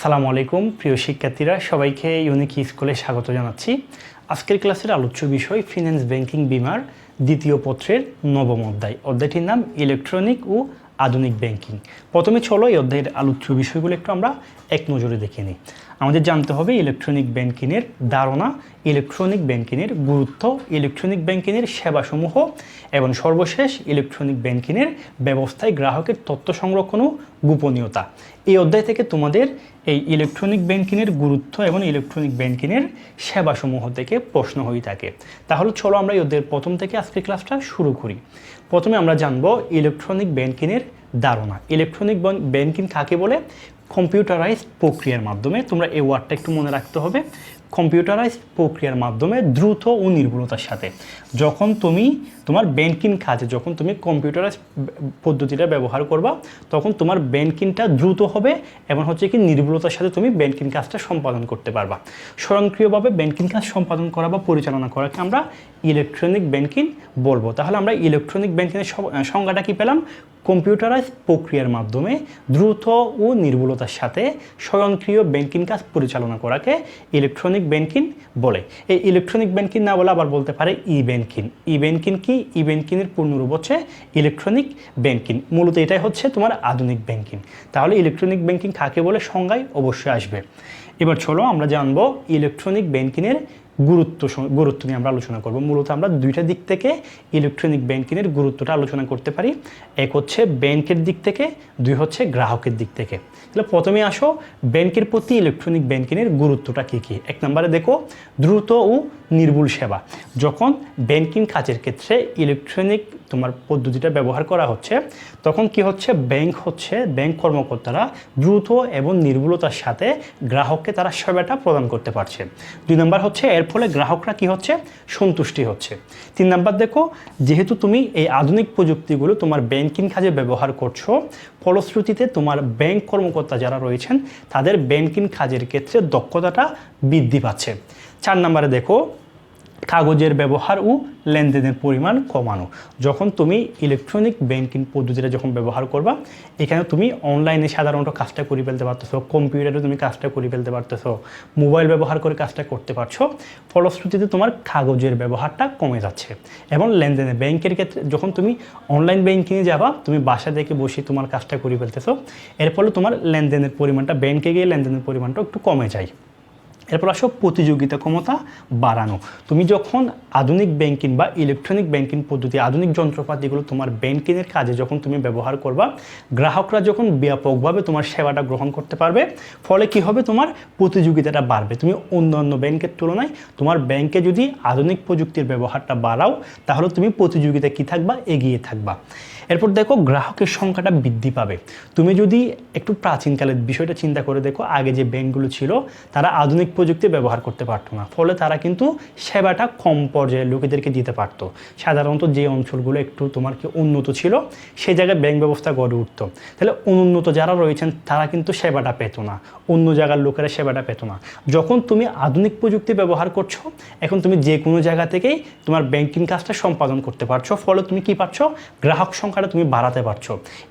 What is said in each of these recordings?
আসসালামু আলাইকুম, প্রিয় শিক্ষার্থীরা, সবাইকে ইউনিক স্কুলে স্বাগত জানাচ্ছি। আজকের ক্লাসের আলোচ্য বিষয় ফিন্যান্স ব্যাংকিং বিমার দ্বিতীয় পত্রের নবম অধ্যায়। অধ্যায়টির নাম ইলেকট্রনিক ও আধুনিক ব্যাংকিং প্রথমে চলো এই অধ্যায়ের আলোচ্য বিষয়গুলো একটু আমরা এক নজরে দেখে নিই। আমাদের জানতে হবে ইলেকট্রনিক ব্যাংকিংয়ের ধারণা ইলেকট্রনিক ব্যাংকিংয়ের গুরুত্ব ইলেকট্রনিক ব্যাংকিংয়ের সেবাসমূহ, এবং সর্বশেষ ইলেকট্রনিক ব্যাংকিংয়ের ব্যবস্থায় গ্রাহকের তথ্য সংরক্ষণ ও গোপনীয়তা। এই অধ্যায় থেকে তোমাদের এই ইলেকট্রনিক ব্যাংকিংয়ের গুরুত্ব এবং ইলেকট্রনিক ব্যাংকিংয়ের সেবাসমূহ থেকে প্রশ্ন হয়ে থাকে। তাহলে চলো আমরা এই অধ্যায়ের প্রথম থেকে আজকের ক্লাসটা শুরু করি। প্রথমে আমরা জানব ইলেকট্রনিক ব্যাংকিংয়ের ধারণা। ইলেকট্রনিক ব্যাংকিং কাকে বলে? কম্পিউটারাইজড প্রক্রিয়ার মাধ্যমে। তোমরা এই ওয়ার্ডটা একটু মনে রাখতে হবে। কম্পিউটারাইজ প্রক্রিয়ার মাধ্যমে দ্রুত ও নির্ভুলতার সাথে। যখন তুমি তোমার ব্যাংকিং কাজে, যখন তুমি কম্পিউটারাইজ পদ্ধতিটা ব্যবহার করবা, তখন তোমার ব্যাংকিংটা দ্রুত হবে এবং হচ্ছে কি নির্ভুলতার সাথে তুমি ব্যাংকিং কাজটা সম্পাদন করতে পারবা। স্বয়ংক্রিয়ভাবে ব্যাংকিং কাজ সম্পাদন করা বা পরিচালনা করাকে আমরা ইলেকট্রনিক ব্যাংকিং বলব। তাহলে আমরা ইলেকট্রনিক ব্যাংকিংয়ের সংজ্ঞাটা কি পেলাম? কম্পিউটারাইজ প্রক্রিয়ার মাধ্যমে দ্রুত ও নির্ভুলতার সাথে স্বয়ংক্রিয় ব্যাংকিং কাজ পরিচালনা করাকে ইলেকট্রনিক ব্যাংকিং বলে। এই ইলেকট্রনিক ব্যাংকিং না বলে আবার বলতে পারে ই ব্যাংকিং ই ব্যাংকিং কি? ই ব্যাংকিংয়ের পূর্ণরূপ হচ্ছে ইলেকট্রনিক ব্যাংকিং। মূলত এটাই হচ্ছে তোমার আধুনিক ব্যাংকিং। তাহলে ইলেকট্রনিক ব্যাংকিং কাকে বলে? সংজ্ঞায় অবশ্যই আসবে। এবার চলো আমরা জানব ইলেকট্রনিক ব্যাংকিংয়ের গুরুত্ব গুরুত্ব নিয়ে আমরা আলোচনা করব। মূলত আমরা দুইটা দিক থেকে ইলেকট্রনিক ব্যাংকিংয়ের গুরুত্বটা আলোচনা করতে পারি। এক হচ্ছে ব্যাংকের দিক থেকে, দুই হচ্ছে গ্রাহকের দিক থেকে। তাহলে প্রথমে আসো ব্যাংকের প্রতি ইলেকট্রনিক ব্যাংকিংয়ের গুরুত্বটা কী কী? এক নম্বরে দেখো, দ্রুত ও নির্ভুল সেবা। যখন ব্যাংকিং কাজের ক্ষেত্রে ইলেকট্রনিক তোমার পদ্ধতিটা ব্যবহার করা হচ্ছে, তখন কি হচ্ছে? ব্যাংক হচ্ছে ব্যাংক কর্মকর্তারা দ্রুত এবং নির্ভুলতার সাথে গ্রাহককে তারা সেবাটা প্রদান করতে পারছে। দুই নম্বর হচ্ছে, এর ফলে গ্রাহকরা কি হচ্ছে? সন্তুষ্টি হচ্ছে। তিন নম্বর দেখো, যেহেতু তুমি এই আধুনিক প্রযুক্তিগুলো তোমার ব্যাংকিং কাজে ব্যবহার করছ, ফলশ্রুতিতে তোমার ব্যাংক কর্মকর্তা যারা রয়েছেন, তাদের ব্যাংকিং কাজের ক্ষেত্রে দক্ষতাটা বৃদ্ধি পাচ্ছে। চার নম্বরে দেখো, কাগজের ব্যবহার ও লেনদেনের পরিমাণ কমানো। যখন তুমি ইলেকট্রনিক ব্যাংকিং পদ্ধতিটা যখন ব্যবহার করবা, এখানে তুমি অনলাইনে সাধারণত কাজটা করে ফেলতে পারতেছো কম্পিউটারে তুমি কাজটা করে ফেলতে পারতেছো মোবাইল ব্যবহার করে কাজটা করতে পারছ, ফলশ্রুতিতে তোমার কাগজের ব্যবহারটা কমে যাচ্ছে। এবং লেনদেনে ব্যাংকের ক্ষেত্রে যখন তুমি অনলাইন ব্যাংকিংয়ে যাবা, তুমি বাসা থেকে বসে তোমার কাজটা করে ফেলতেছো, এর ফলে তোমার লেনদেনের পরিমাণটা, ব্যাংকে গিয়ে লেনদেনের পরিমাণটা একটু কমে যায়। এরপর আসো প্রতিযোগিতা ক্ষমতা বাড়ানো। তুমি যখন আধুনিক ব্যাংকিং বা ইলেকট্রনিক ব্যাংকিং পদ্ধতি, আধুনিক যন্ত্রপাতিগুলো তোমার ব্যাংকিংয়ের কাজে যখন তুমি ব্যবহার করবা, গ্রাহকরা যখন ব্যাপকভাবে তোমার সেবাটা গ্রহণ করতে পারবে, ফলে কি হবে তোমার প্রতিযোগিতাটা বাড়বে। তুমি অন্য অন্য ব্যাংকের তুলনায় তোমার ব্যাংকে যদি আধুনিক প্রযুক্তির ব্যবহারটা বাড়াও, তাহলে তুমি প্রতিযোগিতা কী থাকবা? এগিয়ে থাকবা। এরপর দেখো গ্রাহকের সংখ্যাটা বৃদ্ধি পাবে। তুমি যদি একটু প্রাচীনকালের বিষয়টা চিন্তা করে দেখো, আগে যে ব্যাংকগুলো ছিল, তারা আধুনিক প্রযুক্তি ব্যবহার করতে পারতো না। ফলে তারা কিন্তু সেবাটা কম পর্যায়ে লোকেদেরকে দিতে পারতো। সাধারণত যে অঞ্চলগুলো একটু তোমার কি উন্নত ছিল সেই জায়গায় ব্যাংক ব্যবস্থা গড়ে উঠতো। তাহলে অনুন্নত যারা রয়েছেন, তারা কিন্তু সেবাটা পেত না। অন্য জায়গার লোকেরা সেবাটা পেত না। যখন তুমি আধুনিক প্রযুক্তি ব্যবহার করছ, এখন তুমি যে কোনো জায়গা থেকেই তোমার ব্যাংকিং কাজটা সম্পাদন করতে পারছ। ফলে তুমি কি পাচ্ছ? গ্রাহক সংখ্যাটা তুমি বাড়াতে পারছ।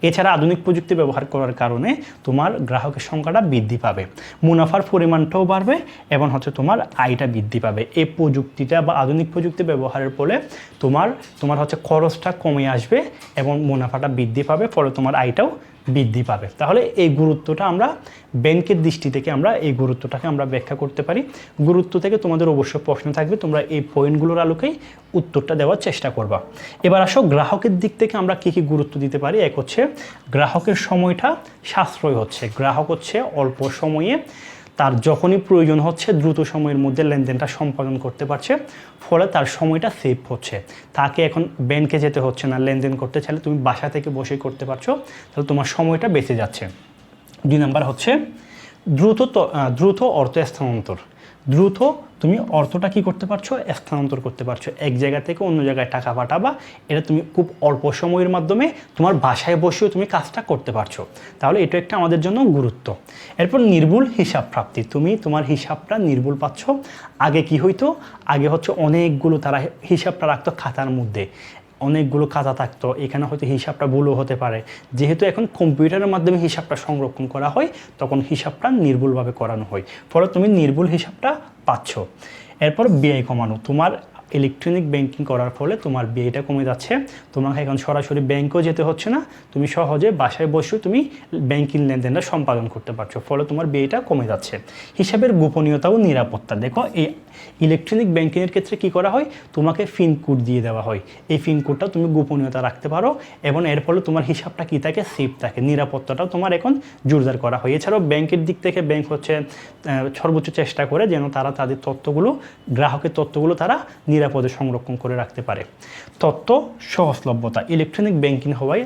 এছাড়া আধুনিক প্রযুক্তি ব্যবহার করার কারণে তোমার গ্রাহকের সংখ্যাটা বৃদ্ধি পাবে। মুনাফার পরিমাণটাও বাড়বে এবং হচ্ছে তোমার আয়টা বৃদ্ধি পাবে। এই প্রযুক্তিটা বা আধুনিক প্রযুক্তি ব্যবহারের ফলে তোমার তোমার হচ্ছে খরচটা কমে আসবে এবং মুনাফাটা বৃদ্ধি পাবে, ফলে তোমার আয়টাও বৃদ্ধি পাবে। তাহলে এই গুরুত্বটা আমরা ব্যাংকের দৃষ্টি থেকে আমরা এই গুরুত্বটাকে আমরা ব্যাখ্যা করতে পারি। গুরুত্ব থেকে তোমাদের অবশ্যই প্রশ্ন থাকবে, তোমরা এই পয়েন্টগুলোর আলোকেই উত্তরটা দেওয়ার চেষ্টা করবা। এবার আসো, গ্রাহকের দিক থেকে আমরা কী কী গুরুত্ব দিতে পারি? এক হচ্ছে, গ্রাহকের সময়টা সাশ্রয় হচ্ছে। গ্রাহক হচ্ছে অল্প সময়ে তার যখনই প্রয়োজন হচ্ছে দ্রুত সময়ের মধ্যে লেনদেনটা সম্পাদন করতে পারছে, ফলে তার সময়টা সেভ হচ্ছে। তাকে এখন ব্যাংকে যেতে হচ্ছে না, লেনদেন করতে চাইলে তুমি বাসা থেকে বসে করতে পারছ, তাহলে তোমার সময়টা বেঁচে যাচ্ছে। দুই নাম্বার হচ্ছে দ্রুত দ্রুত অর্থ স্থানান্তর দ্রুত তুমি অর্থটা কি করতে পারছ? স্থানান্তর করতে পারছ। এক জায়গা থেকে অন্য জায়গায় টাকা পাঠাবা। এটা তুমি খুব অল্প সময়ের মাধ্যমে তোমার বাসায় বসেও তুমি কাজটা করতে পারছ। তাহলে এটা একটা আমাদের জন্য গুরুত্ব। এরপর নির্ভুল হিসাব প্রাপ্তি। তুমি তোমার হিসাবটা নির্ভুল পাচ্ছ। আগে কি হইতো? আগে হচ্ছে অনেকগুলো তারা হিসাবটা রাখতো খাতার মধ্যে। অনেকগুলো কাজা থাকতো, এখানে হয়তো হিসাবটা ভুলও হতে পারে। যেহেতু এখন কম্পিউটারের মাধ্যমে হিসাবটা সংরক্ষণ করা হয়, তখন হিসাবটা নির্ভুলভাবে করানো হয়। ফলে তুমি নির্ভুল হিসাবটা পাচ্ছ। এরপর ব্যয় কমানো, তোমার ইলেকট্রনিক ব্যাংকিং করার ফলে তোমার ব্যয়টা কমে যাচ্ছে। তোমাকে এখন সরাসরি ব্যাংকেও যেতে হচ্ছে না। তুমি সহজে বাসায় বসে তুমি ব্যাংকিং লেনদেনটা সম্পাদন করতে পারছ, ফলে তোমার ব্যয়টা কমে যাচ্ছে। হিসাবের গোপনীয়তা ও নিরাপত্তা। দেখো, এই ইলেকট্রনিক ব্যাংকিংয়ের ক্ষেত্রে কি করা হয়? তোমাকে ফিন কোড দিয়ে দেওয়া হয়। এই ফিন কোডটা তুমি গোপনীয়তা রাখতে পারো এবং এর ফলে তোমার হিসাবটা কী থাকে? সেফ থাকে। নিরাপত্তাটাও তোমার এখন জোরদার করা হয়। এছাড়াও ব্যাংকের দিক থেকে ব্যাংক হচ্ছে সর্বোচ্চ চেষ্টা করে যেন তারা তাদের তথ্যগুলো, গ্রাহকের তথ্যগুলো তারা নিরাপদে সংরক্ষণ করে রাখতে পারে। তথ্য সহজলভ্যতা। ইলেকট্রনিক ব্যাংকিং হওয়ায়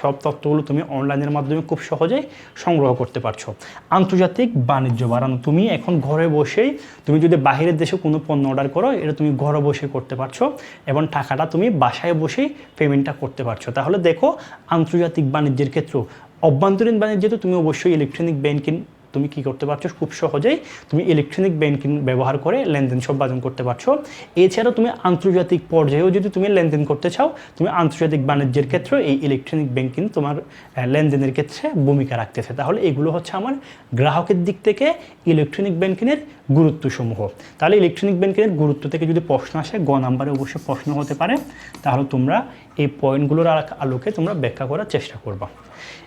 সব তথ্যগুলো তুমি অনলাইনের মাধ্যমে খুব সহজেই সংগ্রহ করতে পারছ। আন্তর্জাতিক বাণিজ্য বাড়ানো। তুমি এখন ঘরে বসেই তুমি যদি বাইরের দেশে কোনো পণ্য অর্ডার করো, এটা তুমি ঘরে বসে করতে পারছ এবং টাকাটা তুমি বাসায় বসেই পেমেন্টটা করতে পারছ। তাহলে দেখো, আন্তর্জাতিক বাণিজ্যের ক্ষেত্রেও অভ্যন্তরীণ বাণিজ্যে তো তুমি অবশ্যই ইলেকট্রনিক ব্যাংকিং তুমি কি করতে পারছ? খুব সহজেই তুমি ইলেকট্রনিক ব্যাংকিং ব্যবহার করে লেনদেন সম্পাদন করতে পারছ। এছাড়াও তুমি আন্তর্জাতিক পর্যায়েও যদি তুমি লেনদেন করতে চাও, তুমি আন্তর্জাতিক বাণিজ্যের ক্ষেত্রে এই ইলেকট্রনিক ব্যাংকিং তোমার লেনদেনের ক্ষেত্রে ভূমিকা রাখতেছে। তাহলে এগুলো হচ্ছে আমার গ্রাহকের দিক থেকে ইলেকট্রনিক ব্যাংকিংয়ের গুরুত্বসমূহ। তাহলে ইলেকট্রনিক ব্যাংকিংয়ের গুরুত্ব থেকে যদি প্রশ্ন আসে, গ নাম্বারে অবশ্যই প্রশ্ন হতে পারে। তাহলে তোমরা এই পয়েন্টগুলোর আলো- আলোকে তোমরা ব্যাখ্যা করার চেষ্টা করবা।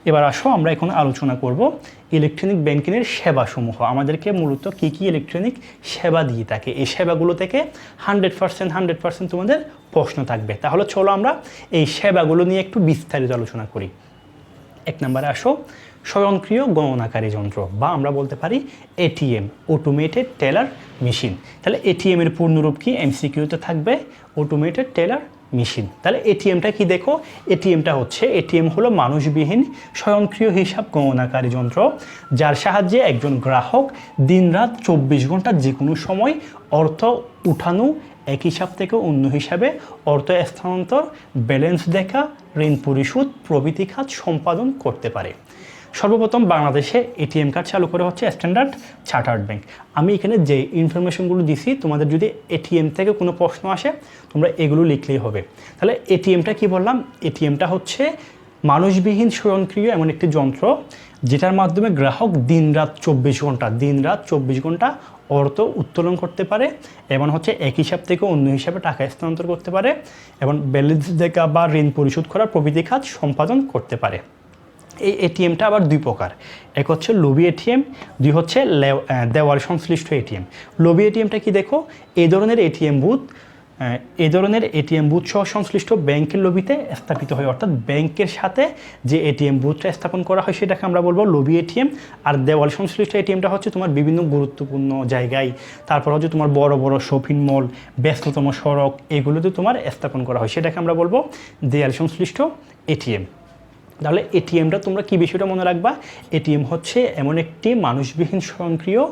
এবার আসো, আমরা এখন আলোচনা করব ইলেকট্রনিক ব্যাংকিংয়ের সেবাসমূহ। আমাদেরকে মূলত কী কী ইলেকট্রনিক সেবা দিয়ে থাকে? এই সেবাগুলো থেকে হান্ড্রেড পার্সেন্ট হান্ড্রেড পার্সেন্ট তোমাদের প্রশ্ন থাকবে। তাহলে চলো আমরা এই সেবাগুলো নিয়ে একটু বিস্তারিত আলোচনা করি। এক নম্বরে আসো, স্বয়ংক্রিয় গণনাকারী যন্ত্র বা আমরা বলতে পারি এটিএম অটোমেটেড টেলার মেশিন তাহলে এটিএমের পূর্ণরূপ কি? এমসিকিউতে থাকবে অটোমেটেড টেলার মেশিন। তাহলে এটিএমটা কি দেখো? এটিএমটা হচ্ছে, এটিএম হলো মানুষবিহীন স্বয়ংক্রিয় হিসাব গণনাকারী যন্ত্র, যার সাহায্যে একজন গ্রাহক দিনরাত চব্বিশ ঘণ্টা যে কোনো সময় অর্থ উঠানো, এক হিসাব থেকে অন্য হিসাবে অর্থ স্থানান্তর, ব্যালেন্স দেখা, ঋণ পরিশোধ প্রভৃতি খাত সম্পাদন করতে পারে। সর্বপ্রথম বাংলাদেশে এটিএম কার্ড চালু করে হচ্ছে স্ট্যান্ডার্ড চার্টার্ড ব্যাংক। আমি এখানে যে ইনফরমেশনগুলো দিছি, তোমাদের যদি এটিএম থেকে কোনো প্রশ্ন আসে, তোমরা এগুলো লিখলেই হবে। তাহলে এটিএমটা কি বললাম? এটিএমটা হচ্ছে মানুষবিহীন স্বয়ংক্রিয় এমন একটি যন্ত্র, যেটার মাধ্যমে গ্রাহক দিনরাত চব্বিশ ঘণ্টা, দিনরাত চব্বিশ ঘণ্টা অর্থ উত্তোলন করতে পারে এবং হচ্ছে এক হিসাব থেকে অন্য হিসাবে টাকা স্থানান্তর করতে পারে এবং ব্যালেন্স দেখা বা ঋণ পরিশোধ করার প্রভৃতি খাত সম্পাদন করতে পারে। এই এটিএমটা আবার দুই প্রকার এক হচ্ছে লবি এটিএম দুই হচ্ছে দেওয়াল সংশ্লিষ্ট এটিএম লবি এটিএমটা কি দেখো এই ধরনের এটিএম বুথ এ ধরনের এটিএম বুথ সহ সংশ্লিষ্ট ব্যাংকের লবিতে স্থাপিত হয় অর্থাৎ ব্যাংকের সাথে যে এটিএম বুথটা স্থাপন করা হয় সেটাকে আমরা বলব লবি এটিএম আর দেওয়াল সংশ্লিষ্ট এটিএমটা হচ্ছে তোমার বিভিন্ন গুরুত্বপূর্ণ জায়গায় তারপর হচ্ছে তোমার বড় বড় শপিং মল ব্যস্ততম সড়ক এগুলোতে তোমার স্থাপন করা হয় সেটাকে আমরা বলব দেয়াল সংশ্লিষ্ট এটিএম তাহলে এটিএমটা তোমরা কী বিষয়টা মনে রাখবা? এটিএম হচ্ছে এমন একটি মানুষবিহীন স্বয়ংক্রিয়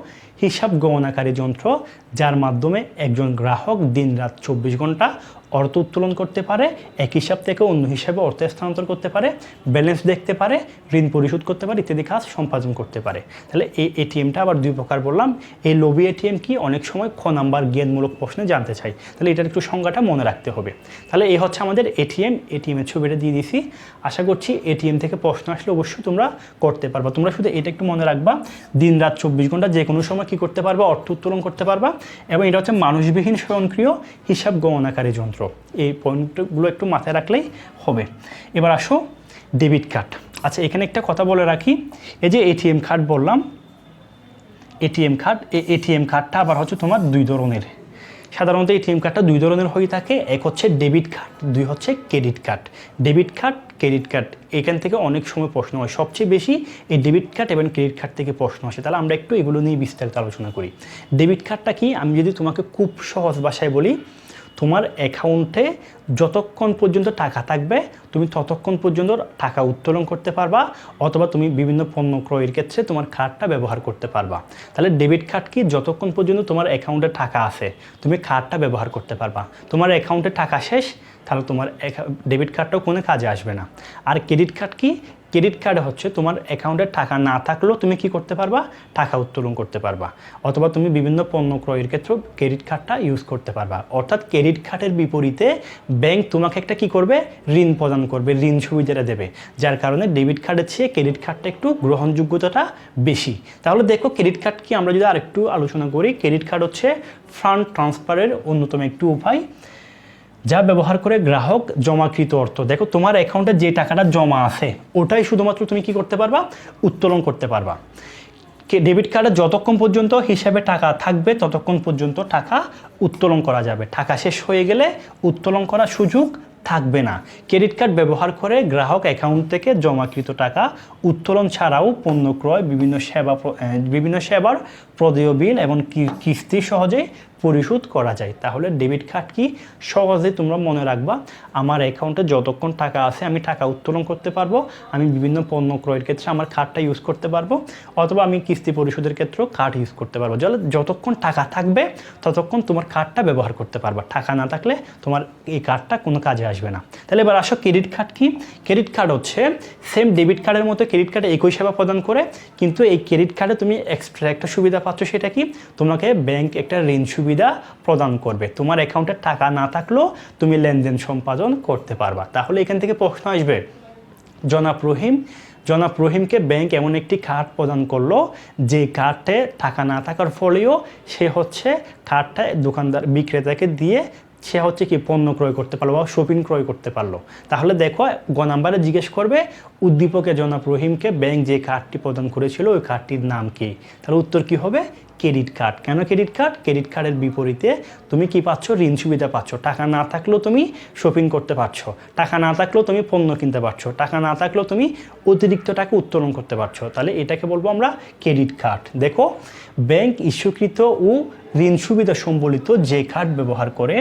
হিসাব গণনাকারী যন্ত্র, যার মাধ্যমে একজন গ্রাহক দিন রাত চব্বিশ ঘণ্টা অর্থ উত্তোলন করতে পারে এক হিসাব থেকে অন্য হিসাবে অর্থ স্থানান্তর করতে পারে ব্যালেন্স দেখতে পারে, ঋণ পরিশোধ করতে পারে, ইত্যাদি কাজ সম্পাদন করতে পারে। তাহলে এই এটিএমটা আবার দুই প্রকার বললাম। এই লবি এটিএম কি? অনেক সময় খ নাম্বার জ্ঞানমূলক প্রশ্নে জানতে চাই। তাহলে এটার একটু সংজ্ঞাটা মনে রাখতে হবে। তাহলে এই হচ্ছে আমাদের এটিএম। এটিএমের ছবিটা দিয়ে দিছি। আশা করছি এটিএম থেকে প্রশ্ন আসলে অবশ্যই তোমরা করতে পারবা। তোমরা শুধু এটা একটু মনে রাখবা দিন রাত চব্বিশ ঘণ্টা যে কোনো সময় কী করতে পারবা, অর্থ উত্তোলন করতে পারবা, এবং এটা হচ্ছে মানুষবিহীন স্বয়ংক্রিয় হিসাব গণনাকারী যন্ত্র। এই পয়েন্টগুলো একটু মাথায় রাখলেই হবে। এবার আসো ডেবিট কার্ড আচ্ছা এখানে একটা কথা বলে রাখি। এই যে এটিএম কার্ড বললাম এটিএম কার্ড এই এটিএম কার্ডটা আবার হচ্ছে তোমার দুই ধরনের। সাধারণত এটিএম কার্ডটা দুই ধরনের হয়ে থাকে। এক হচ্ছে ডেবিট কার্ড দুই হচ্ছে credit card debit card credit card এখান থেকে অনেক সময় প্রশ্ন হয়। সবচেয়ে বেশি এই ডেবিট কার্ড এবং ক্রেডিট কার্ড থেকে প্রশ্ন আসে। তাহলে আমরা একটু এগুলো নিয়ে বিস্তারিত আলোচনা করি। ডেবিট কার্ডটা কি? আমি যদি তোমাকে খুব সহজ ভাষায় বলি তোমার অ্যাকাউন্টে যতক্ষণ পর্যন্ত টাকা থাকবে, তুমি ততক্ষণ পর্যন্ত টাকা উত্তোলন করতে পারবা, অথবা তুমি বিভিন্ন পণ্য ক্রয়ের ক্ষেত্রে তোমার কার্ডটা ব্যবহার করতে পারবা। তাহলে ডেবিট কার্ড কি? যতক্ষণ পর্যন্ত তোমার অ্যাকাউন্টে টাকা আছে, তুমি কার্ডটা ব্যবহার করতে পারবা। তোমার অ্যাকাউন্টে টাকা শেষ, তাহলে তোমার ডেবিট কার্ডটাও কোনো কাজে আসবে না। আর ক্রেডিট কার্ড কি? ক্রেডিট কার্ড হচ্ছে তোমার অ্যাকাউন্টে টাকা না থাকলেও তুমি কি করতে পারবা? টাকা উত্তোলন করতে পারবা। অথবা তুমি বিভিন্ন পণ্য ক্রয়ের ক্ষেত্রেও ক্রেডিট কার্ডটা ইউজ করতে পারবা। অর্থাৎ ক্রেডিট কার্ডের বিপরীতে ব্যাংক তোমাকে একটা কি করবে? ঋণ প্রদান করবে, ঋণ সুবিধাটা দেবে। যার কারণে ডেবিট কার্ডের চেয়ে ক্রেডিট কার্ডটা একটু গ্রহণযোগ্যতাটা বেশি। তাহলে দেখো ক্রেডিট কার্ড কি আমরা যদি আরেকটু আলোচনা করি ক্রেডিট কার্ড হচ্ছে ফান্ড ট্রান্সফারের অন্যতম একটি উপায়। যা ব্যবহার করে গ্রাহক জমাকৃত অর্থ। দেখো, তোমার অ্যাকাউন্টে যে টাকাটা জমা আছে, ওটাই শুধুমাত্র তুমি কি করতে পারবা? উত্তোলন করতে পারবা। ডেবিট কার্ডে যতক্ষণ পর্যন্ত হিসাবে টাকা থাকবে, ততক্ষণ পর্যন্ত টাকা উত্তোলন করা যাবে। টাকা শেষ হয়ে গেলে উত্তোলন করার সুযোগ থাকবে না। ক্রেডিট কার্ড ব্যবহার করে গ্রাহক অ্যাকাউন্ট থেকে জমাকৃত টাকা উত্তোলন ছাড়াও পণ্য ক্রয়, বিভিন্ন সেবা বিভিন্ন সেবার প্রদেয় বিল এবং কিস্তি সহজে পরিশোধ করা যায়, তাহলে ডেবিট কার্ড কি? সহজে তোমরা মনে রাখবা, আমার অ্যাকাউন্টে যতক্ষণ টাকা আছে, আমি টাকা উত্তোলন করতে পারব, আমি বিভিন্ন পণ্য ক্রয়ের ক্ষেত্রে আমার কার্ডটা ইউজ করতে পারব, অথবা আমি কিস্তি পরিশোধের ক্ষেত্রেও কার্ড ইউজ করতে পারব। যতক্ষণ টাকা থাকবে, ততক্ষণ তোমার কার্ডটা ব্যবহার করতে পারবা। টাকা না থাকলে তোমার এই কার্ডটা কোনো কাজে আসবে না। তাহলে এবার আসো ক্রেডিট কার্ড কি? ক্রেডিট কার্ড হচ্ছে সেম ডেবিট কার্ডের মতো ক্রেডিট কার্ডে একই সেবা প্রদান করে, কিন্তু এই ক্রেডিট কার্ডে তুমি এক্সট্রা একটা সুবিধা পাচ্ছ, সেটা কি? তোমাকে ব্যাংক একটা ঋণ সুবিধা প্রদান করবে। তোমার অ্যাকাউন্টে টাকা না থাকলেও তুমি লেনদেন সম্পাদন করতে পারবা। তাহলে এখান থেকে প্রশ্ন আসবে, জনাব রহিম, জনাব রহিমকে ব্যাংক এমন একটি কার্ড প্রদান করল, যে কার্ডে টাকা না থাকার ফলেও সে হচ্ছে কার্ডটা দোকানদার বিক্রেতাকে দিয়ে সে হচ্ছে কি পণ্য ক্রয় করতে পারল বা শপিং ক্রয় করতে পারল। তাহলে দেখো, গ নাম্বারে জিজ্ঞেস করবে উদ্দীপকে জনাব রহিমকে ব্যাংক যে কার্ডটি প্রদান করেছিল, ওই কার্ডটির নাম কি? তাহলে উত্তর কি হবে? Credit card. কেন ক্রেডিট কার্ড? ক্রেডিট কার্ডের বিপরীতে তুমি কি পাচ্ছ? ঋণ সুবিধা পাচ্ছ। টাকা না থাকলেও তুমি শপিং করতে পারছ। টাকা না থাকলেও তুমি পণ্য কিনতে পারছ। টাকা না থাকলেও তুমি অতিরিক্ত টাকা উত্তোলন করতে পারছ। তাহলে এটাকে বলব আমরা ক্রেডিট কার্ড। দেখো, ব্যাংক ইস্যুকৃত ও ঋণ সুবিধা সম্বলিত যে কার্ড ব্যবহার করে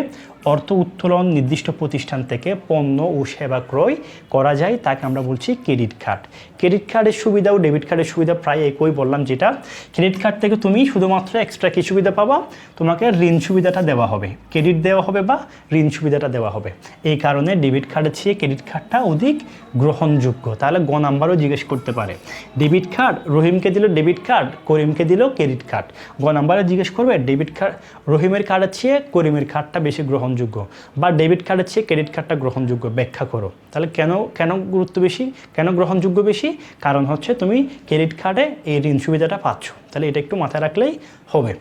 অর্থ উত্তোলন, নির্দিষ্ট প্রতিষ্ঠান থেকে পণ্য ও সেবা ক্রয় করা যায়, তাকে আমরা বলছি ক্রেডিট কার্ড। ক্রেডিট কার্ডের সুবিধা ও ডেবিট কার্ডের সুবিধা প্রায় একই বললাম যেটা। ক্রেডিট কার্ড থেকে তুমি শুধুমাত্র এক্সট্রা কি সুবিধা পাবা? তোমাকে ঋণ সুবিধাটা দেওয়া হবে। ক্রেডিট দেওয়া হবে বা ঋণ সুবিধাটা দেওয়া হবে। এই কারণে ডেবিট কার্ডের চেয়ে ক্রেডিট কার্ডটা অধিক গ্রহণযোগ্য। তাহলে গ নাম্বারও জিজ্ঞেস করতে পারে। ডেবিট কার্ড, রহিমকে দিল ডেবিট কার্ড, করিমকে দিল ক্রেডিট কার্ড। গ নাম্বারে জিজ্ঞেস করবে ডেবিট কার্ড, রহিমের কার্ডের চেয়ে করিমের কার্ডটা বেশি গ্রহণযোগ্য বা ডেবিট কার্ডের চেয়ে ক্রেডিট কার্ডটা গ্রহণযোগ্য ব্যাখ্যা করো। তাহলে কেন কেন গুরুত্ব বেশি, কেন গ্রহণযোগ্য বেশি? কারণ হচ্ছে তুমি ক্রেডিট কার্ডে এই ঋণ সুবিধাটা পাচ্ছ। তাহলে এটা একটু মাথায় রাখলেই হবে।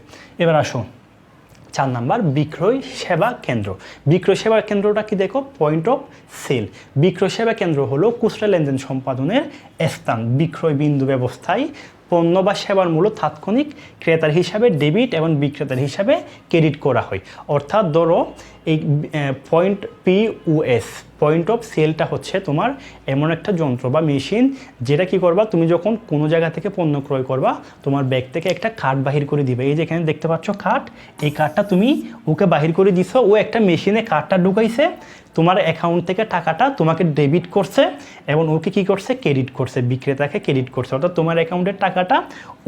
এবার আসো। চার নাম্বার, বিক্রয় সেবা কেন্দ্র। বিক্রয় সেবা কেন্দ্রটা কি দেখো? পয়েন্ট অফ সেল বিক্রয় সেবা কেন্দ্র হলো খুচরা লেনদেন সম্পাদনের স্থান। বিক্রয় বিন্দু ব্যবস্থায় পণ্য বা সেবার মূল্য তাৎক্ষণিক ক্রেতার হিসাবে ডেবিট এবং বিক্রেতার হিসাবে ক্রেডিট করা হয়। অর্থাৎ ধরো এই point P S point of সেলটা হচ্ছে তোমার এমন একটা যন্ত্র বা মেশিন যেটা কি করবা? তুমি যখন কোনো জায়গা থেকে পণ্য ক্রয় করবা, তোমার ব্যাগ থেকে একটা কার্ড বাহির করে দিবে। এই যে এখানে দেখতে পাচ্ছ কার্ড এই কার্ডটা তুমি ওকে বাহির করে দিছো। ও একটা মেশিনে কার্ডটা ঢুকাইছে, তোমার অ্যাকাউন্ট থেকে টাকাটা তোমাকে ডেবিট করছে এবং ওকে কি করছে? ক্রেডিট করছে, বিক্রেতাকে ক্রেডিট করছে। অর্থাৎ তোমার অ্যাকাউন্টের টাকাটা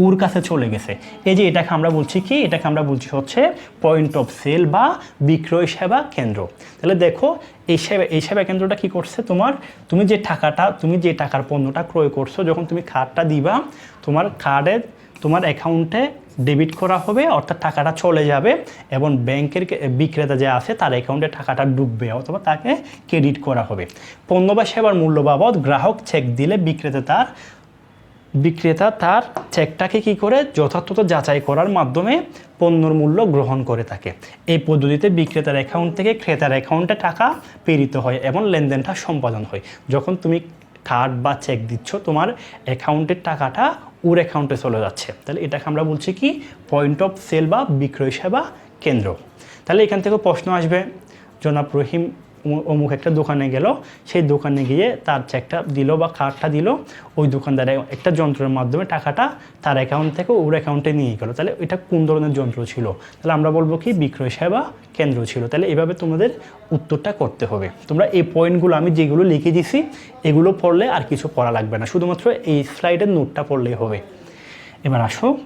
ওর কাছে চলে গেছে। এই যে এটাকে আমরা বলছি কি? এটাকে আমরা বলছি হচ্ছে পয়েন্ট অফ সেল বা বিক্রয় সেবা কেন্দ্র। তাহলে দেখো এই সেবা এই সেবা কেন্দ্রটা কি করছে তোমার? তুমি যে টাকাটা, তুমি যে টাকার পণ্যটা ক্রয় করছ, যখন তুমি কার্ডটা দিবা, তোমার কার্ডে তোমার অ্যাকাউন্টে ডেবিট করা হবে, অর্থাৎ টাকাটা চলে যাবে এবং ব্যাংকের বিক্রেতা যে আছে, তার অ্যাকাউন্টে টাকাটা ডুববে অথবা তাকে ক্রেডিট করা হবে। পণ্য বা সেবার মূল্য বাবদ গ্রাহক চেক দিলে বিক্রেতা তার বিক্রেতা তার চেকটাকে কি করে যথার্থতা যাচাই করার মাধ্যমে পণ্যর মূল্য গ্রহণ করে থাকে। এই পদ্ধতিতে বিক্রেতার অ্যাকাউন্ট থেকে ক্রেতার অ্যাকাউন্টে টাকা প্রেরিত হয় এবং লেনদেনটা সম্পাদন হয়। যখন তুমি কার্ড বা চেক দিচ্ছ, তোমার অ্যাকাউন্টের টাকাটা ওর অ্যাকাউন্টে চলে যাচ্ছে। তাহলে এটাকে আমরা বলছি কি? পয়েন্ট অফ সেল বা বিক্রয় সেবা কেন্দ্র। তাহলে এখান থেকে প্রশ্ন আসবে, জনাব রহিম অমুক একটা দোকানে গেল, সেই দোকানে গিয়ে তার চেকটা দিল বা কার্ডটা দিল, ওই দোকানদার একটা যন্ত্রের মাধ্যমে টাকাটা তার অ্যাকাউন্ট থেকে ওর অ্যাকাউন্টে নিয়ে গেল। তাহলে এটা কোন ধরনের যন্ত্র ছিল? তাহলে আমরা বলব কি বিক্রয় সেবা কেন্দ্র ছিল। তাহলে এভাবে তোমাদের উত্তরটা করতে হবে। তোমরা এই পয়েন্টগুলো আমি যেগুলো লিখে দিছি, এগুলো পড়লে আর কিছু পড়া লাগবে না। শুধুমাত্র এই স্লাইডের নোটটা পড়লেই হবে। এবার আসো।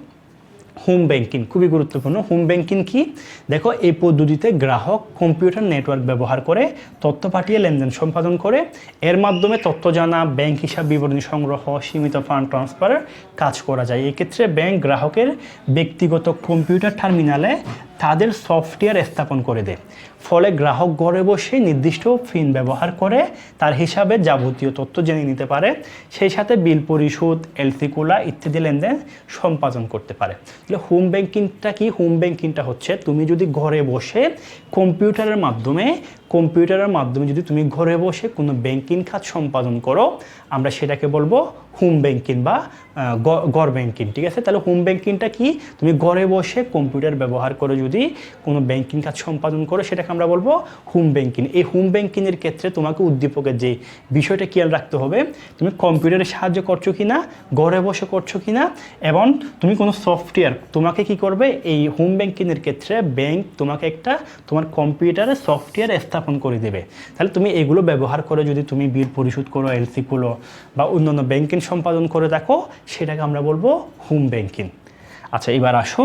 হোম ব্যাংকিং খুবই গুরুত্বপূর্ণ। হোম ব্যাংকিং কি? দেখো, এই পদ্ধতিতে গ্রাহক কম্পিউটার নেটওয়ার্ক ব্যবহার করে, তথ্য পাঠিয়ে, লেনদেন সম্পাদন করে। এর মাধ্যমে তথ্য জানা ব্যাংক হিসাব বিবরণী সংগ্রহ, সীমিত ফান্ড ট্রান্সফারের কাজ করা যায়। এক্ষেত্রে ব্যাংক গ্রাহকের ব্যক্তিগত কম্পিউটার টার্মিনালে তাদের সফটওয়্যার স্থাপন করে দেয়। ফলে গ্রাহক ঘরে বসে নির্দিষ্ট ফিন ব্যবহার করে তার হিসাবে যাবতীয় তথ্য জেনে নিতে পারে। সেই সাথে বিল পরিশোধ এলসি কোলা ইত্যাদি লেনদেন সম্পাদন করতে পারে। তাহলে হোম ব্যাংকিংটা কি? হোম ব্যাংকিংটা হচ্ছে তুমি যদি ঘরে বসে কম্পিউটারের মাধ্যমে কম্পিউটারের মাধ্যমে যদি তুমি ঘরে বসে কোনো ব্যাংকিং কাজ সম্পাদন করো, আমরা সেটাকে বলব হোম ব্যাংকিং বা গড় ব্যাংকিং, ঠিক আছে? তাহলে হোম ব্যাংকিংটা কি? তুমি ঘরে বসে কম্পিউটার ব্যবহার করে যদি কোনো ব্যাংকিং কাজ সম্পাদন করো, সেটাকে আমরা বলব হোম ব্যাংকিং। এই হোম ব্যাংকিংয়ের ক্ষেত্রে তোমাকে উদ্দীপকের যে বিষয়টা খেয়াল রাখতে হবে, তুমি কম্পিউটারে সাহায্য করছ কি না ঘরে বসে করছ কি না এবং তুমি কোনো সফটওয়্যার, তোমাকে কি করবে? এই হোম ব্যাংকিংয়ের ক্ষেত্রে ব্যাংক তোমাকে একটা তোমার কম্পিউটারে সফটওয়্যার স্থাপন করে দেবে। তাহলে তুমি এগুলো ব্যবহার করে যদি তুমি বিল পরিশোধ করো এলসি খুলো বা অন্যান্য ব্যাংকিং সম্পাদন করে দেখো সেটাকে আমরা বলব হোম ব্যাংকিং আচ্ছা এবার আসো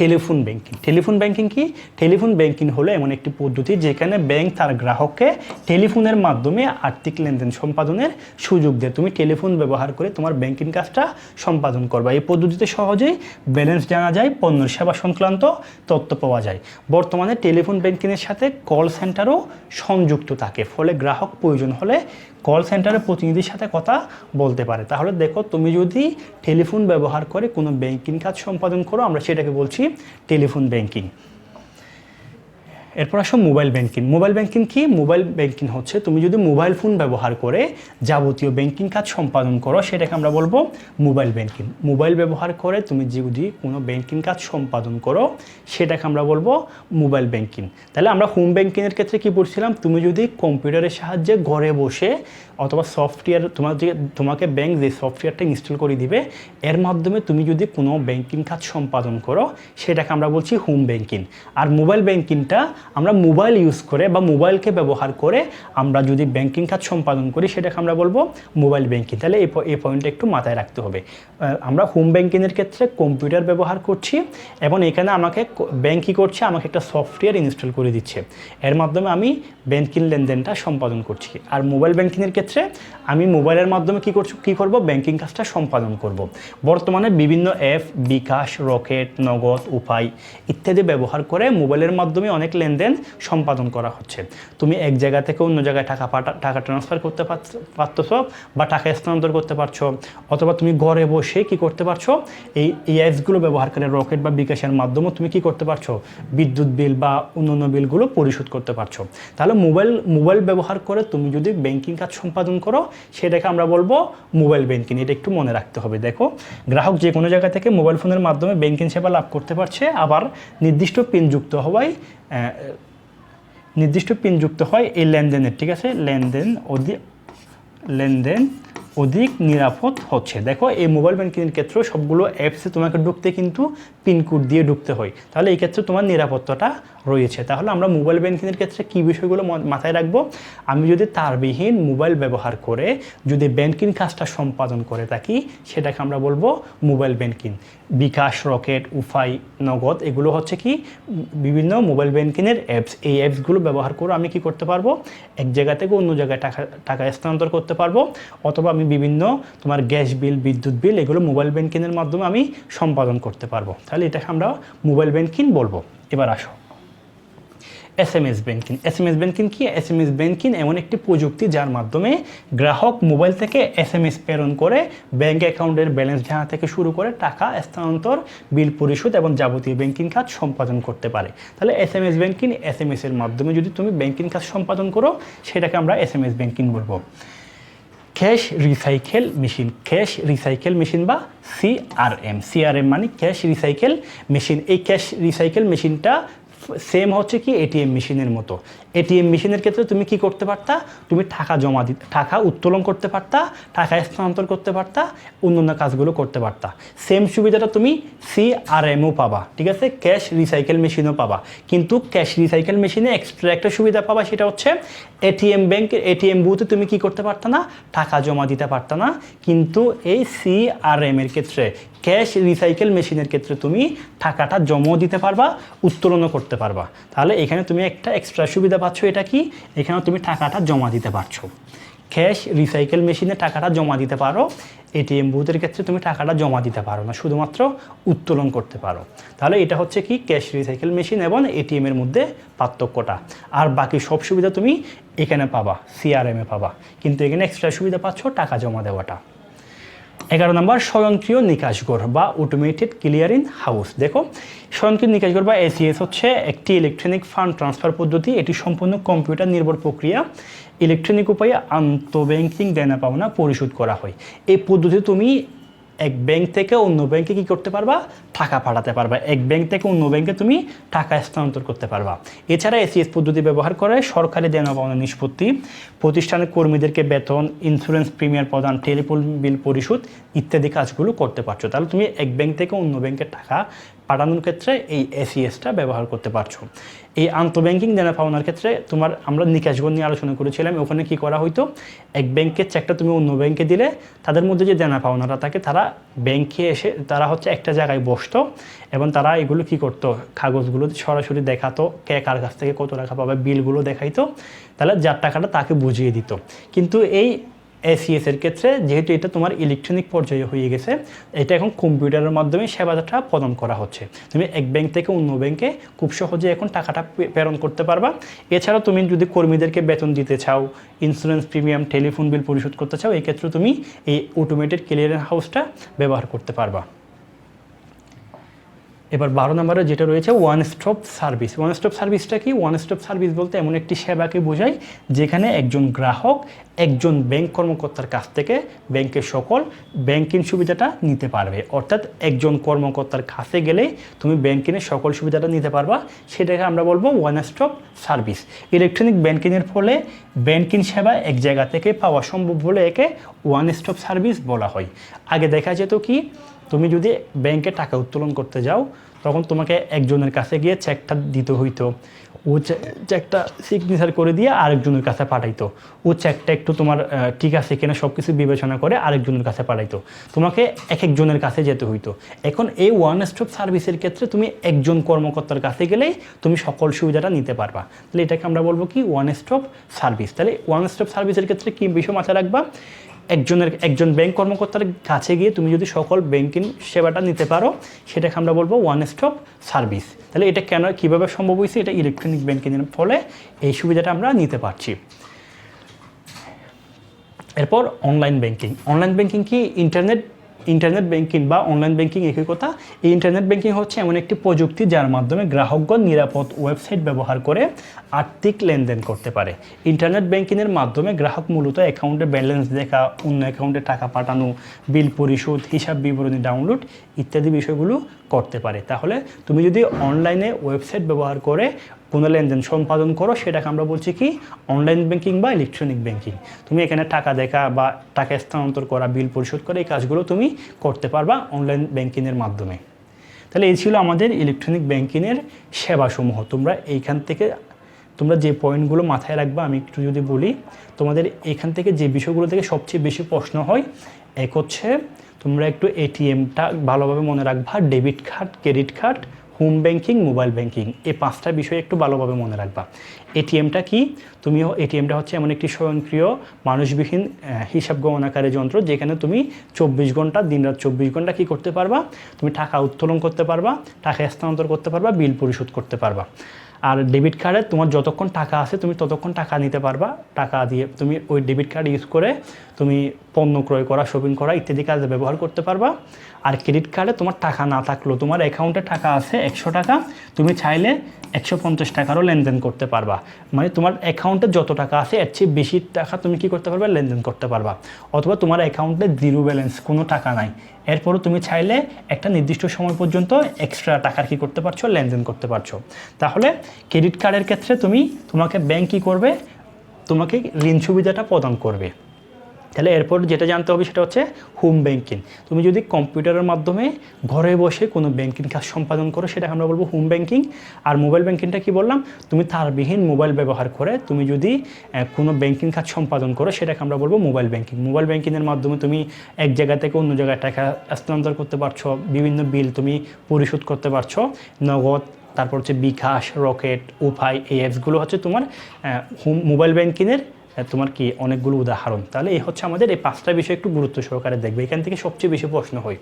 টেলিফোন ব্যাংকিং। টেলিফোন ব্যাংকিং কি? টেলিফোন ব্যাংকিং হলো এমন একটি পদ্ধতি যেখানে ব্যাংক তার গ্রাহককে টেলিফোনের মাধ্যমে আর্থিক লেনদেন সম্পাদনের সুযোগ দেয়। তুমি টেলিফোন ব্যবহার করে তোমার ব্যাংকিং কাজটা সম্পাদন করবা। এই পদ্ধতিতে সহজেই ব্যালেন্স জানা যায় পণ্য সেবা সংক্রান্ত তথ্য পাওয়া যায়। বর্তমানে টেলিফোন ব্যাংকিংয়ের সাথে কল সেন্টারও সংযুক্ত থাকে, ফলে গ্রাহক প্রয়োজন হলে কল সেন্টারের প্রতিনিধির সাথে কথা বলতে পারে। তাহলে দেখো, তুমি যদি টেলিফোন ব্যবহার করে কোনো ব্যাংকিং কাজ সম্পাদন করো, আমরা সেটাকে বলছি টেলিফোন ব্যাংকিং এরপর আসো মোবাইল ব্যাংকিং মোবাইল ব্যাংকিং কি? মোবাইল ব্যাংকিং হচ্ছে তুমি যদি মোবাইল ফোন ব্যবহার করে যাবতীয় ব্যাংকিং কাজ সম্পাদন করো, সেটাকে আমরা বলব মোবাইল ব্যাংকিং মোবাইল ব্যবহার করে তুমি যদি কোনো ব্যাংকিং কাজ সম্পাদন করো, সেটাকে আমরা বলব মোবাইল ব্যাংকিং তাহলে আমরা হোম ব্যাংকিংয়ের ক্ষেত্রে কি বলছিলাম তুমি যদি কম্পিউটারের সাহায্যে ঘরে বসে অথবা সফটওয়্যার তোমার যে, তোমাকে ব্যাংক যে সফটওয়্যারটা ইনস্টল করে দিবে, এর মাধ্যমে তুমি যদি কোনো ব্যাংকিং কাজ সম্পাদন করো, সেটাকে আমরা বলছি হোম ব্যাংকিং আর মোবাইল ব্যাংকিংটা আমরা মোবাইল ইউজ করে বা মোবাইলকে ব্যবহার করে আমরা যদি ব্যাংকিং কাজ সম্পাদন করি, সেটাকে আমরা বলব মোবাইল ব্যাংকিং তাহলে এই এই পয়েন্টটা একটু মাথায় রাখতে হবে। আমরা হোম ব্যাংকিংয়ের ক্ষেত্রে কম্পিউটার ব্যবহার করছি এবং এখানে আমাকে ব্যাংক কী করছে? আমাকে একটা সফটওয়্যার ইনস্টল করে দিচ্ছে। এর মাধ্যমে আমি ব্যাংকিং লেনদেনটা সম্পাদন করছি। আর মোবাইল ব্যাংকিংয়ের ক্ষেত্রে আমি মোবাইলের মাধ্যমে কি করছি, কী করব? ব্যাংকিং কাজটা সম্পাদন করব। বর্তমানে বিভিন্ন অ্যাপ, বিকাশ, রকেট, নগদ, উপায় ইত্যাদি ব্যবহার করে মোবাইলের মাধ্যমে অনেক লেনদেন সম্পাদন করা হচ্ছে। তুমি এক জায়গা থেকে অন্য জায়গায় টাকা পাঠা, টাকা ট্রান্সফার করতে পারছ- বা টাকা স্থানান্তর করতে পারছ অথবা তুমি ঘরে বসে কি করতে পারছ? এই এই অ্যাপসগুলো ব্যবহার করে রকেট বা বিকাশের মাধ্যমে তুমি কি করতে পারছ? বিদ্যুৎ বিল বা অন্যান্য বিলগুলো পরিশোধ করতে পারছ। তাহলে মোবাইল মোবাইল ব্যবহার করে তুমি যদি ব্যাংকিং কাজ সম্পাদন করো সেটাকে আমরা বলব মোবাইল ব্যাংকিং এটা একটু মনে রাখতে হবে। দেখো, গ্রাহক যে কোনো জায়গা থেকে মোবাইল ফোনের মাধ্যমে ব্যাংকিং সেবা লাভ করতে পারছে, আবার নির্দিষ্ট পিন যুক্ত হওয়ায় নির্দিষ্ট পিন যুক্ত হয় এই লেনদেনের, ঠিক আছে? লেনদেন অধিক লেনদেন অধিক নিরাপদ হচ্ছে। দেখো, এই মোবাইল ব্যাংকিংয়ের ক্ষেত্রে সবগুলো অ্যাপসে তোমাকে ঢুকতে কিন্তু পিনকোড দিয়ে ঢুকতে হয়। তাহলে এই ক্ষেত্রে তোমার নিরাপত্তাটা রয়েছে। তাহলে আমরা মোবাইল ব্যাংকিংয়ের ক্ষেত্রে কী বিষয়গুলো মাথায় রাখব? আমি যদি তারবিহীন মোবাইল ব্যবহার করে যদি ব্যাংকিং কাজটা সম্পাদন করে থাকি, সেটাকে আমরা বলব মোবাইল ব্যাংকিং বিকাশ, রকেট, উফাই, নগদ, এগুলো হচ্ছে কি, বিভিন্ন মোবাইল ব্যাংকিংয়ের অ্যাপস এই অ্যাপসগুলো ব্যবহার করে আমি কি করতে পারব? এক জায়গা থেকে অন্য জায়গায় টাকা টাকা স্থানান্তর করতে পারব, অথবা আমি বিভিন্ন তোমার গ্যাস বিল, বিদ্যুৎ বিল, এগুলো মোবাইল ব্যাংকিংয়ের মাধ্যমে আমি সম্পাদন করতে পারব। তাহলে এটাকে আমরা মোবাইল ব্যাংকিং বলব। এবার আসো। S M S banking S M S banking কি? এস এম এস ব্যাংকিং এমন একটি প্রযুক্তি যার মাধ্যমে গ্রাহক মোবাইল থেকে এস এম এস প্রেরণ করে ব্যাংক অ্যাকাউন্টের ব্যালেন্স জানা থেকে শুরু করে টাকা, স্থানান্তর, বিল পরিশোধ এবং যাবতীয় ব্যাংকিং কাজ সম্পাদন করতে পারে। তাহলে S M S banking S M S এর মাধ্যমে যদি তুমি ব্যাংকিং কাজ সম্পাদন করো, সেটাকে আমরা এস এম এস ব্যাংকিং বলব। Cash recycle machine cash recycle machine বা সিআরএম সিআরএম মানে ক্যাশ রিসাইকেল মেশিন এই ক্যাশ রিসাইকেল মেশিনটা সেম হচ্ছে কি এটিএম মেশিনের মতো। এটিএম মেশিনের ক্ষেত্রে তুমি কি করতে পারতা? তুমি টাকা জমা দিতে, টাকা উত্তোলন করতে পারতা, টাকা স্থানান্তর করতে পারতা, অন্যান্য কাজগুলো করতে পারতা। সেম সুবিধাটা তুমি সি আর এমও পাবা, ঠিক আছে? ক্যাশ রিসাইকেল মেশিনও পাবা। কিন্তু ক্যাশ রিসাইকেল মেশিনে এক্সট্রা একটা সুবিধা পাবা, সেটা হচ্ছে এটিএম ব্যাংকের এটিএম বুথে তুমি কি করতে পারতা না? টাকা জমা দিতে পারতা না। কিন্তু এই সি আর এম এর ক্ষেত্রে ক্যাশ রিসাইকেল মেশিনের ক্ষেত্রে তুমি টাকাটা জমাও দিতে পারবা, উত্তোলনও করতে পারবা। তাহলে এখানে তুমি একটা এক্সট্রা সুবিধা পাচ্ছ এটা কি? এখানে তুমি টাকাটা জমা দিতে পারছ। ক্যাশ রিসাইকেল মেশিনে টাকাটা জমা দিতে পারো। এটিএম বুথের ক্ষেত্রে তুমি টাকাটা জমা দিতে পারো না, শুধুমাত্র উত্তোলন করতে পারো। তাহলে এটা হচ্ছে কি? ক্যাশ রিসাইকেল মেশিন এবং এটিএম এর মধ্যে পার্থক্যটা। আর বাকি সব সুবিধা তুমি এখানে পাবা সিআরএমে পাবা। কিন্তু এখানে এক্সট্রা সুবিধা পাচ্ছ টাকা জমা দেওয়াটা। এগারো নম্বর, স্বয়ংক্রিয় নিকাশঘর বা অটোমেটেড ক্লিয়ারিং হাউস দেখো, স্বয়ংক্রিয় নিকাশঘর বা এসিএস হচ্ছে একটি ইলেকট্রনিক ফান্ড ট্রান্সফার পদ্ধতি। এটি সম্পূর্ণ কম্পিউটার নির্ভর প্রক্রিয়া। ইলেকট্রনিক উপায়ে আন্তঃব্যাংকিং দেনা পাওনা পরিশোধ করা হয়। এই পদ্ধতি তুমি এক ব্যাংক থেকে অন্য ব্যাংকে কি করতে পারবা? টাকা পাঠাতে পারবা। এক ব্যাংক থেকে অন্য ব্যাংকে তুমি টাকা স্থানান্তর করতে পারবা। এছাড়া এসিএস পদ্ধতি ব্যবহার করে সরকারি দেনা পাওনা নিষ্পত্তি প্রতিষ্ঠানের কর্মীদেরকে বেতন ইন্স্যুরেন্স প্রিমিয়ার প্রদান টেলিফোন বিল পরিশোধ ইত্যাদি কাজগুলো করতে পারছ। তাহলে তুমি এক ব্যাংক থেকে অন্য ব্যাংকে টাকা পাঠানোর ক্ষেত্রে এই এসিএসটা ব্যবহার করতে পারছ। এই আন্তঃব্যাংকিং দেনা পাওনার ক্ষেত্রে তোমার আমরা নিকাশগণ নিয়ে আলোচনা করেছিলাম, ওখানে কি করা হইতো? এক ব্যাংকের চেকটা তুমি অন্য ব্যাংকে দিলে, তাদের মধ্যে যে দেনা পাওনারা থাকে, তারা ব্যাংকে এসে, তারা হচ্ছে একটা জায়গায় বসতো এবং তারা এগুলো কি করতো? কাগজগুলো সরাসরি দেখাতো, কে কার কাছ থেকে কত টাকা পাবে, বিলগুলো দেখাইতো, তাহলে যার টাকাটা তাকে বুঝিয়ে দিত। কিন্তু এই এসিএস এর ক্ষেত্রে যেহেতু এটা তোমার ইলেকট্রনিক পর্যায়ে হয়ে গেছে, এটা এখন কম্পিউটারের মাধ্যমে সেবাটা প্রদান করা হচ্ছে। তুমি এক ব্যাংক থেকে অন্য ব্যাংকে খুব সহজে এখন টাকাটা প্রেরণ করতে পারবা। এছাড়াও তুমি যদি কর্মীদেরকে বেতন দিতে চাও ইন্স্যুরেন্স প্রিমিয়াম টেলিফোন বিল পরিশোধ করতে চাও, এক্ষেত্রে তুমি এই অটোমেটেড ক্লিয়ারেন্স হাউসটা ব্যবহার করতে পারবা। এবার বারো নম্বরে যেটা রয়েছে one stop service one stop সার্ভিসটা কি? ওয়ান স্টপ সার্ভিস বলতে এমন একটি সেবাকে বোঝায় যেখানে একজন গ্রাহক, একজন ব্যাংক কর্মকর্তার কাছ থেকে ব্যাংকের সকল ব্যাংকিং সুবিধাটা নিতে পারবে। অর্থাৎ একজন কর্মকর্তার কাছে গেলে তুমি ব্যাংকিংয়ের সকল সুবিধাটা নিতে পারবা, সেটাকে আমরা বলব ওয়ান স্টপ সার্ভিস ইলেকট্রনিক ব্যাংকিংয়ের ফলে ব্যাংকিং সেবা এক জায়গা থেকে পাওয়া সম্ভব বলে একে ওয়ান স্টপ সার্ভিস বলা হয়। আগে দেখা যেত কি? তুমি যদি ব্যাংকে টাকা উত্তোলন করতে যাও, তখন তোমাকে একজনের কাছে গিয়ে চেকটা দিতে হইতো। ও চেকটা সিগনেচার করে দিয়ে আরেকজনের কাছে পাঠাইতো। ও চেকটা একটু তোমার ঠিক আছে কিনা সব কিছু বিবেচনা করে আরেকজনের কাছে পাঠাইতো। তোমাকে এক একজনের কাছে যেতে হইতো। এখন এই ওয়ান স্টপ সার্ভিসের ক্ষেত্রে তুমি একজন কর্মকর্তার কাছে গেলেই তুমি সকল সুবিধাটা নিতে পারবা। তাহলে এটাকে আমরা বলব কি? ওয়ান স্টপ সার্ভিস তাহলে ওয়ান স্টপ সার্ভিসের ক্ষেত্রে কি বিষয় মাথায় রাখবা? একজনের, একজন ব্যাংক কর্মকর্তার কাছে গিয়ে তুমি যদি সকল ব্যাংকিং সেবাটা নিতে পারো, সেটাকে আমরা বলব ওয়ান স্টপ সার্ভিস তাহলে এটা কেন, কীভাবে সম্ভব হয়েছে? এটা ইলেকট্রনিক ব্যাংকিংয়ের ফলে এই সুবিধাটা আমরা নিতে পারছি। এরপর অনলাইন ব্যাংকিং অনলাইন ব্যাংকিং কি? ইন্টারনেট ইন্টারনেট ব্যাংকিং বা অনলাইন ব্যাংকিং একই কথা, এই ইন্টারনেট ব্যাংকিং হচ্ছে এমন একটি প্রযুক্তি যার মাধ্যমে গ্রাহকগণ নিরাপদ ওয়েবসাইট ব্যবহার করে আর্থিক লেনদেন করতে পারে। ইন্টারনেট ব্যাংকিংয়ের মাধ্যমে গ্রাহক মূলত অ্যাকাউন্টে ব্যালেন্স দেখা, অন্য অ্যাকাউন্টে টাকা পাঠানো বিল পরিশোধ, হিসাব বিবরণী ডাউনলোড ইত্যাদি বিষয়গুলো করতে পারে। তাহলে তুমি যদি অনলাইনে ওয়েবসাইট ব্যবহার করে কোনো লেনদেন সম্পাদন করো, সেটাকে আমরা বলছি কি? অনলাইন ব্যাংকিং বা ইলেকট্রনিক ব্যাংকিং। তুমি এখানে টাকা দেখা বা টাকা স্থানান্তর করা, বিল পরিশোধ করা এই কাজগুলো তুমি করতে পারবা অনলাইন ব্যাংকিংয়ের মাধ্যমে। তাহলে এই ছিল আমাদের ইলেকট্রনিক ব্যাংকিংয়ের সেবাসমূহ। তোমরা এইখান থেকে, তোমরা যে পয়েন্টগুলো মাথায় রাখবা, আমি একটু যদি বলি, তোমাদের এখান থেকে যে বিষয়গুলো থেকে সবচেয়ে বেশি প্রশ্ন হয়, এক হচ্ছে তোমরা একটু এটিএমটা ভালোভাবে মনে রাখবা। Debit card credit card home banking mobile banking এই পাঁচটা বিষয় একটু ভালোভাবে মনে রাখবা। এটিএমটা কি? তুমি এটিএমটা হচ্ছে এমন একটি স্বয়ংক্রিয়, মানুষবিহীন হিসাব গণনাকারী যন্ত্র, যেখানে তুমি চব্বিশ ঘণ্টা, দিনরাত চব্বিশ ঘণ্টা কি করতে পারবা? তুমি টাকা উত্তোলন করতে পারবা, টাকা স্থানান্তর করতে পারবা, বিল পরিশোধ করতে পারবা। আর ডেবিট কার্ডে তোমার যতক্ষণ টাকা আছে, তুমি ততক্ষণ টাকা নিতে পারবা। টাকা দিয়ে তুমি ওই ডেবিট কার্ড ইউজ করে তুমি পণ্য ক্রয় করা শপিং করা ইত্যাদি কাজে ব্যবহার করতে পারবা। আর ক্রেডিট কার্ডে তোমার টাকা না থাকলেও তোমার অ্যাকাউন্টে টাকা আছে একশো টাকা, তুমি চাইলে একশো পঞ্চাশ টাকারও লেনদেন করতে পারবা। মানে তোমার অ্যাকাউন্টে যত টাকা আছে, এর চেয়ে বেশি টাকা তুমি কি করতে পারবে? লেনদেন করতে পারবা। অথবা তোমার অ্যাকাউন্টে জিরো ব্যালেন্স কোনো টাকা নাই। এরপরও তুমি চাইলে একটা নির্দিষ্ট সময় পর্যন্ত এক্সট্রা টাকার কি করতে পারছ? লেনদেন করতে পারছ। তাহলে ক্রেডিট কার্ডের ক্ষেত্রে তুমি তোমাকে ব্যাংক কী করবে? তোমাকে ঋণ সুবিধাটা প্রদান করবে। তাহলে এরপর যেটা জানতে হবে সেটা হচ্ছে হোম ব্যাংকিং তুমি যদি কম্পিউটারের মাধ্যমে ঘরে বসে কোনো ব্যাংকিং কাজ সম্পাদন করো, সেটাকে আমরা বলব হোম ব্যাংকিং আর মোবাইল ব্যাংকিংটা কি বললাম? তুমি তারবিহীন মোবাইল ব্যবহার করে তুমি যদি কোনো ব্যাংকিং কাজ সম্পাদন করো, সেটাকে আমরা বলব মোবাইল ব্যাংকিং মোবাইল ব্যাংকিংয়ের মাধ্যমে তুমি এক জায়গা থেকে অন্য জায়গায় টাকা স্থানান্তর করতে পারছ, বিভিন্ন বিল তুমি পরিশোধ করতে পারছ, নগদ, তারপর হচ্ছে বিকাশ, রকেট উপায় এই অ্যাপসগুলো হচ্ছে তোমার হোম মোবাইল ব্যাংকিংয়ের তোমার কি অনেকগুলো উদাহরণ? তাহলে এই হচ্ছে আমাদের এই পাঁচটা বিষয় একটু গুরুত্ব সহকারে দেখবে। এখান থেকে সবচেয়ে বেশি প্রশ্ন হয়।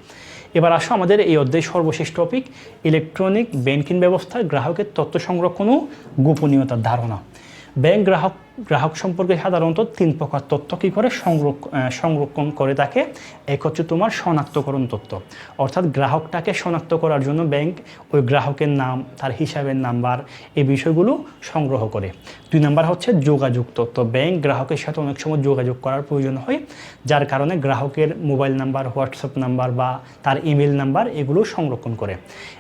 এবার আসো আমাদের এই অধ্যায় সর্বশেষ টপিক ইলেকট্রনিক ব্যাংকিং ব্যবস্থা, গ্রাহকের তথ্য সংরক্ষণ ও গোপনীয়তার ধারণা। ব্যাংক গ্রাহক গ্রাহক সম্পর্কে সাধারণত তিন প্রকার তথ্য কী করে? সংরক্ষণ করে থাকে। এক হচ্ছে তোমার শনাক্তকরণ তথ্য। অর্থাৎ গ্রাহকটাকে শনাক্ত করার জন্য ব্যাংক ওই গ্রাহকের নাম, তার হিসাবের নাম্বার এই বিষয়গুলো সংগ্রহ করে। দুই নাম্বার হচ্ছে যোগাযোগ তথ্য। ব্যাংক গ্রাহকের সাথে অনেক সময় যোগাযোগ করার প্রয়োজন হয়, যার কারণে গ্রাহকের মোবাইল নাম্বার, হোয়াটসঅ্যাপ নাম্বার বা তার ইমেল নাম্বার এগুলো সংরক্ষণ করে।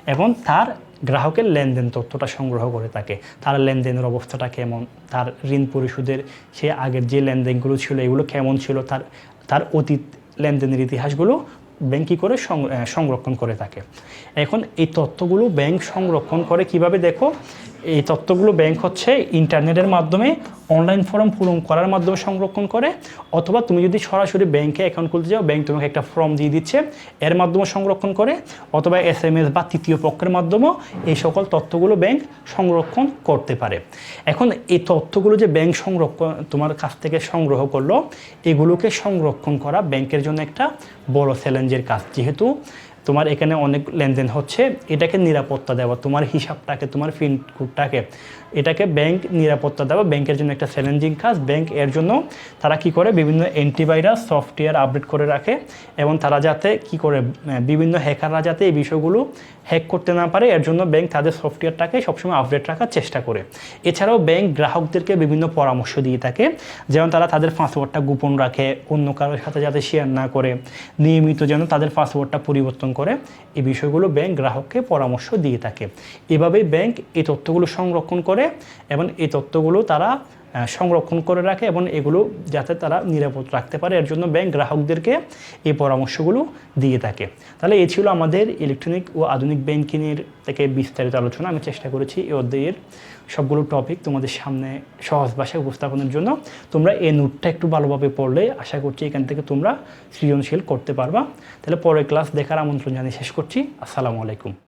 এবং তার গ্রাহকের লেনদেন তথ্যটা সংগ্রহ করে থাকে তার লেনদেনের অবস্থাটা কেমন? তার ঋণ পরিশোধের সে আগের যে লেনদেনগুলো ছিল, এগুলো কেমন ছিল? তার তার অতীত লেনদেনের ইতিহাসগুলো ব্যাংক কী করে সংরক্ষণ করে থাকে এখন এই তথ্যগুলো ব্যাংক সংরক্ষণ করে কীভাবে দেখো? এই তথ্যগুলো ব্যাংক হচ্ছে ইন্টারনেটের মাধ্যমে অনলাইন ফর্ম পূরণ করার মাধ্যমে সংরক্ষণ করে, অথবা তুমি যদি সরাসরি ব্যাংকে অ্যাকাউন্ট খুলতে যাও ব্যাংক তোমাকে একটা ফর্ম দিয়ে দিচ্ছে, এর মাধ্যমে সংরক্ষণ করে, অথবা এস এম এস বা তৃতীয় পক্ষের মাধ্যমেও এই সকল তথ্যগুলো ব্যাংক সংরক্ষণ করতে পারে। এখন এই তথ্যগুলো যে ব্যাংক সংরক্ষণ, তোমার কাছ থেকে সংগ্রহ করল, এগুলোকে সংরক্ষণ করা ব্যাংকের জন্য একটা বড় চ্যালেঞ্জের কাজ। যেহেতু তোমার এখানে অনেক লেনদেন হচ্ছে, এটাকে নিরাপত্তা দেওয়া, তোমার হিসাবটাকে, তোমার পিন কোডটাকে এটাকে ব্যাংক নিরাপত্তা দেওয়া ব্যাংকের জন্য একটা চ্যালেঞ্জিং কাজ। ব্যাংক এর জন্য তারা কি করে? বিভিন্ন অ্যান্টিভাইরাস সফটওয়্যার আপডেট করে রাখে এবং তারা যাতে কি করে? বিভিন্ন হ্যাকাররা যাতে এই বিষয়গুলো হ্যাক করতে না পারে, এর জন্য ব্যাংক তাদের সফটওয়্যারটাকে সবসময় আপডেট রাখার চেষ্টা করে। এছাড়াও ব্যাংক গ্রাহকদেরকে বিভিন্ন পরামর্শ দিয়ে থাকে। যেমন তারা তাদের পাসওয়ার্ডটা গোপন রাখে, অন্য কারোর সাথে যাতে শেয়ার না করে। নিয়মিত যেন তাদের পাসওয়ার্ডটা পরিবর্তন করে। এই বিষয়গুলো ব্যাংক গ্রাহককে পরামর্শ দিয়ে থাকে। এভাবেই ব্যাংক এই তথ্যগুলো সংরক্ষণ করে এবং এই তথ্যগুলো তারা সংরক্ষণ করে রাখে এবং এগুলো যাতে তারা নিরাপদ রাখতে পারে। এর জন্য ব্যাংক গ্রাহকদেরকে এই পরামর্শগুলো দিয়ে থাকে। তাহলে এই ছিল আমাদের ইলেকট্রনিক ও আধুনিক ব্যাংকিংয়ের থেকে বিস্তারিত আলোচনা। আমি চেষ্টা করেছি এই অধ্যায়ের সবগুলো টপিক তোমাদের সামনে সহজ ভাষায় উপস্থাপনের জন্য। তোমরা এই নোটটা একটু ভালোভাবে পড়লে আশা করছি এখান থেকে তোমরা সৃজনশীল করতে পারবা। তাহলে পরের ক্লাস দেখার আমন্ত্রণ জানিয়ে শেষ করছি। আসসালামু আলাইকুম।